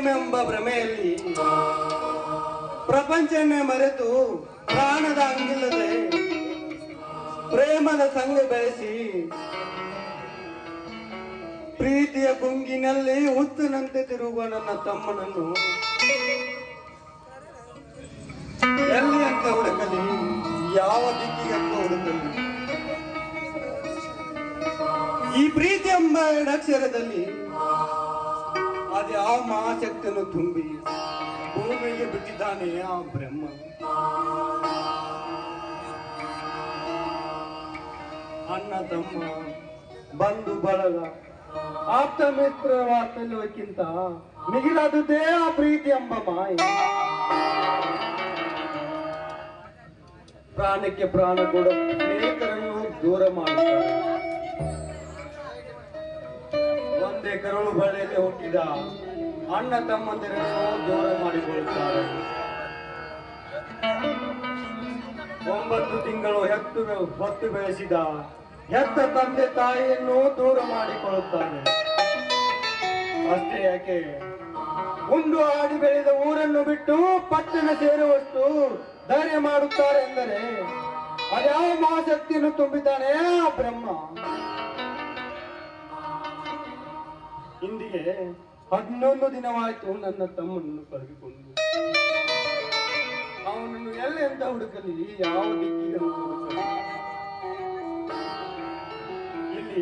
ಭ್ರಮೆಯಲ್ಲಿ ಪ್ರಪಂಚನೇ ಮರೆತು ಪ್ರಾಣದ ಅಂಗಿಲ್ಲದೆ ಪ್ರೇಮದ ಸಂಘ ಬೆಳೆಸಿ ಪ್ರೀತಿಯ ಗುಂಗಿನಲ್ಲಿ ಹುತ್ತಿನಂತೆ ತಿರುಗುವ ನನ್ನ ತಮ್ಮನನ್ನು ಎಲ್ಲಿ ಅಂತ ಹುಡುಕಲಿ, ಯಾವ ದಿಕ್ಕಿಗೆ ಅಂತ ಹುಡುಕಲಿ. ಈ ಪ್ರೀತಿ ಎಂಬ ಎರಡಕ್ಷರದಲ್ಲಿ ಅದ್ಯಾವ ಮಹಾಶಕ್ತಿಯನ್ನು ತುಂಬಿ ಭೂಮಿಗೆ ಬಿಟ್ಟಿದ್ದಾನೆ ಆ ಬ್ರಹ್ಮ. ಅಣ್ಣ ತಮ್ಮ, ಬಂಧು ಬಳಗ, ಆಪ್ತ ಮಿತ್ರ ವಾತ್ಸಲ್ಯಕ್ಕಿಂತ ಮಿಗಿಲಾದುದೇ ಆ ಪ್ರೀತಿ ಎಂಬ ಮಾಯ. ಪ್ರಾಣಕ್ಕೆ ಪ್ರಾಣ ಕೂಡ, ಸ್ನೇಹಿತರನ್ನು ದೂರ ಮಾಡುತ್ತಾರೆ ಒಂದೇ ಕರುಳು ಬಳೆಯಲ್ಲಿ ಹುಟ್ಟಿದ ಅಣ್ಣ ತಮ್ಮಂದಿರನ್ನು ದೂರ ಮಾಡಿಕೊಳ್ಳುತ್ತಾರೆ. ಒಂಬತ್ತು ತಿಂಗಳು ಹೆತ್ತು ಹೊತ್ತು ಬೆಳೆಸಿದ ಹೆತ್ತ ತಂದೆ ತಾಯಿಯನ್ನು ದೂರ ಮಾಡಿಕೊಳ್ಳುತ್ತಾನೆ. ಅಷ್ಟೇ ಯಾಕೆ? ಒಂದು ಆಡಿ ಬೆಳೆದ ಊರನ್ನು ಬಿಟ್ಟು ಪಟ್ಟಣ ಸೇರುವಷ್ಟು ಧೈರ್ಯ ಮಾಡುತ್ತಾರೆ ಎಂದರೆ ಅದ್ಯಾವ ಮಹಾಶಕ್ತಿಯನ್ನು ತುಂಬಿದ್ದಾನೆ? ಬ್ರಹ್ಮ. ಇಂದಿಗೆ ಹದಿನೊಂದು ದಿನವಾಯಿತು ನನ್ನ ತಮ್ಮನನ್ನು ಕಳೆದುಕೊಂಡು ಅವನನ್ನು ಎಲ್ಲಿ ಅಂತ ಹುಡುಕಲಿ? ಯಾವ ದಿಕ್ಕಿಗೆ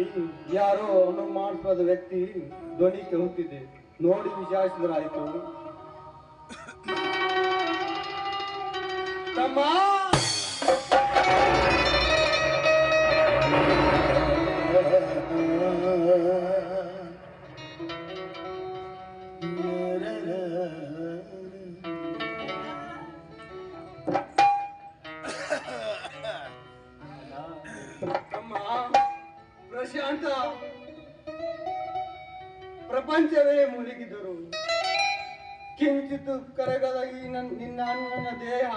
ಇಲ್ಲಿ ಯಾರೋ ಅನುಮಾನಿಸದ ವ್ಯಕ್ತಿ ಧ್ವನಿ ಕೇಳುತ್ತಿದೆ. ನೋಡಿ ವಿಚಾರಿಸಿದ್ರಾಯ್ತು. ತಮ್ಮ ಪ್ರಶಾಂತ ಪ್ರಪಂಚವೇ ಮುಳುಗಿದರು. ಕಿಂಚಿತ್ತು ಕರಗದ ಈ ನನ್- ನಿನ್ನ ನನ್ನ ದೇಹ.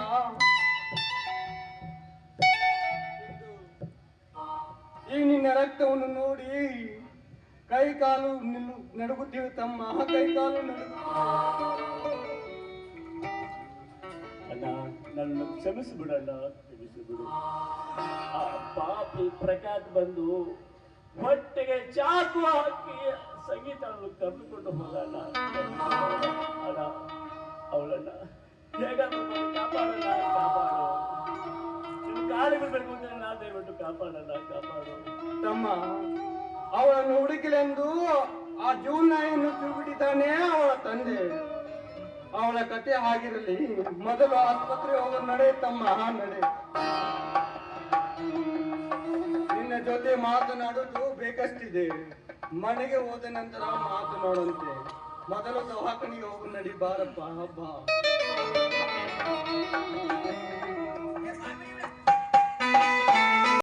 ಈ ನಿನ್ನ ರಕ್ತವನ್ನು ನೋಡಿ ಕೈ ಕಾಲು ನಿಲ್ಲು ನಡುಗುತ್ತಿವೆ ತಮ್ಮ ಕೈ ಕಾಲು ನಡುಗುತ್ತಿವೆ ಅಣ್ಣ ನನ್ನ ಕ್ಷಮಿಸಿಬಿಡಣ್ಣ ಕ್ಷಮಿಸಿಬಿಡು. ಆ ಪಾಪಿ ಪ್ರಖ್ಯಾತ್ ಬಂದು ಹೊಟ್ಟೆಗೆ ಚಾಕು ಹಾಕಿ ಸಂಗೀತ ಕರೆದುಕೊಂಡು ಹೋಗಣ್ಣ ಅಣ್ಣ ಹೇಗಾದ್ರೂ ಬಂದು ಕಾಪಾಡಣ್ಣ ಕಾಪಾಡು. ನಿನ್ನ ಕಾಲಿಗೆ ಅಂದ್ರೆ ನಾ ದಯವಿಟ್ಟು ಕಾಪಾಡಣ್ಣ ಕಾಪಾಡು. ತಮ್ಮ ಅವಳನ್ನು ಹುಡುಕಿಲೆಂದು ಆ ಜೂನ್ ನಾಯಿಯನ್ನು ತಿರುಗಿಟ್ಟಿದ್ದಾನೆ ಅವಳ ತಂದೆ. ಅವಳ ಕತೆ ಆಗಿರಲಿ ಮೊದಲು ಆಸ್ಪತ್ರೆ ಹೋಗೋ, ನಡೆ ತಮ್ಮ, ನಡೆ. ನಿನ್ನ ಜೊತೆ ಮಾತನಾಡುವುದು ಬೇಕಷ್ಟಿದೆ. ಮನೆಗೆ ಹೋದ ನಂತರ ಮಾತನಾಡಂತೆ. ಮೊದಲು ದವಾಖಾನಿಗೆ ಹೋಗು, ನಡಿ, ಬಾರಪ್ಪ, ಹಬ್ಬ.